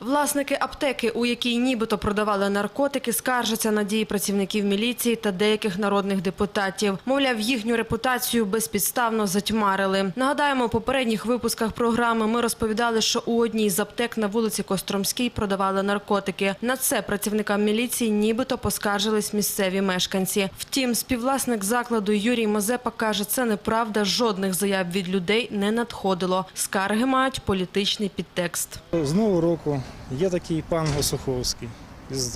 Власники аптеки, у якій нібито продавали наркотики, скаржаться на дії працівників міліції та деяких народних депутатів. Мовляв, їхню репутацію безпідставно затьмарили. Нагадаємо, у попередніх випусках програми ми розповідали, що у одній з аптек на вулиці Костромській продавали наркотики. На це працівникам міліції нібито поскаржились місцеві мешканці. Втім, співвласник закладу Юрій Мазепа каже, це неправда. Жодних заяв від людей не надходило. Скарги мають політичний підтекст. З нового року є такий пан Осуховський,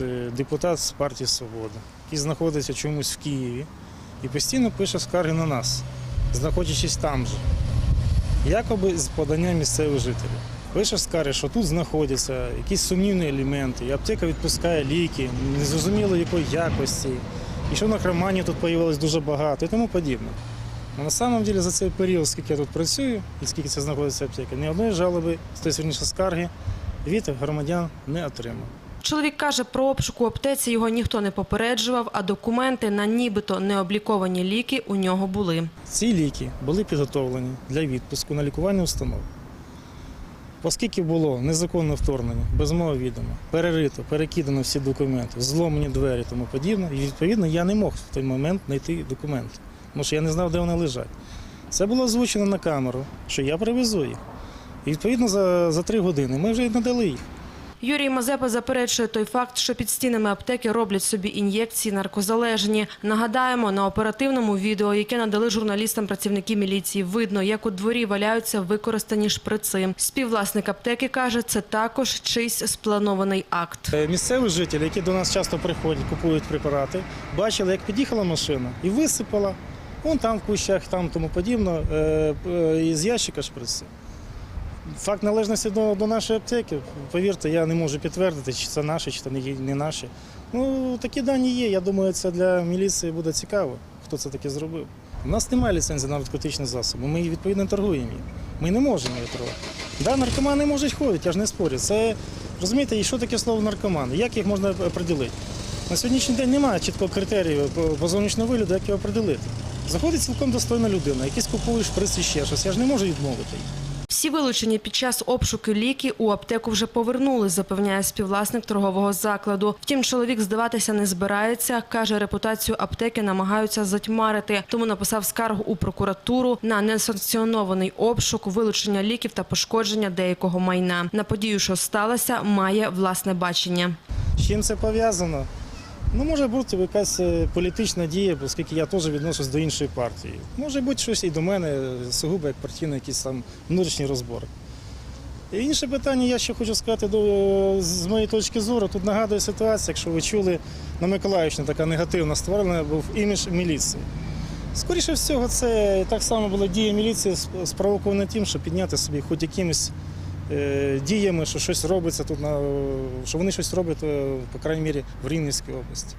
е, депутат з партії Свобода, який знаходиться чомусь в Києві і постійно пише скарги на нас, знаходячись там же, якоби з подання місцевих жителів. Пише скарги, що тут знаходяться якісь сумнівні елементи, і аптека відпускає ліки, незрозуміло якої якості, і що на кармані тут з'явилось дуже багато і тому подібне. А на самом деле за цей період, скільки я тут працюю і скільки це знаходиться аптека, ні одної жалоби, то есть, вірніше скарги від громадян не отримав. Чоловік каже, про обшук у аптеці його ніхто не попереджував, а документи на нібито необліковані ліки у нього були. Ці ліки були підготовлені для відпуску на лікування установ. Оскільки було незаконне вторгнення, без мого відома, перерито, перекидано всі документи, зломані двері і тому подібне, і відповідно я не мог в той момент знайти документи, тому що я не знав, де вони лежать. Це було озвучено на камеру, що я привезу їх. І відповідно за, за три години ми вже й надали їх. Юрій Мазепа заперечує той факт, що під стінами аптеки роблять собі ін'єкції наркозалежні. Нагадаємо, на оперативному відео, яке надали журналістам працівники міліції, видно, як у дворі валяються використані шприци. Співвласник аптеки каже, це також чийсь спланований акт. Е, Місцеві жителі, які до нас часто приходять, купують препарати, бачили, як під'їхала машина і висипала. Вон там в кущах, там тому подібно, е, е, із ящика шприци. Факт належності до, до нашої аптеки, повірте, я не можу підтвердити, чи це наші, чи це не, наші. Ну, такі дані є. Я думаю, це для міліції буде цікаво, хто це таке зробив. У нас немає ліцензії на наркотичні засоби, ми відповідно торгуємо. Ми не можемо її торгувати. Да, наркомани можуть ходити, я ж не спорю. Це розумієте, і що таке слово наркоман? Як їх можна определити? На сьогоднішній день немає чіткого критерію по, зовнішньому вигляду, як його определити. Заходить цілком достойна людина, якийсь купуєш приз і ще щось. Я ж не можу відмовити. їй. Всі вилучені під час обшуку ліки у аптеку вже повернули, запевняє співвласник торгового закладу. Втім, чоловік здаватися не збирається. Каже, репутацію аптеки намагаються затьмарити. Тому написав скаргу у прокуратуру на несанкціонований обшук, вилучення ліків та пошкодження деякого майна. На подію, що сталося, має власне бачення. З чим це пов'язано? Ну, може бути якась е, політична дія, оскільки я теж відношусь до іншої партії. Може бути щось і до мене, е, сугубо як партійний якийсь там внутрішній розбор. І інше питання, я ще хочу сказати, до, з моєї точки зору, тут нагадує ситуація, якщо ви чули, на Миколаївщині така негативна створена, був імідж міліції. Скоріше всього, це так само була дія міліції спровокована тим, щоб підняти собі хоч якимись е, діями, що щось робиться тут, на, що вони щось роблять, е, по крайній мірі, в Рівненській області.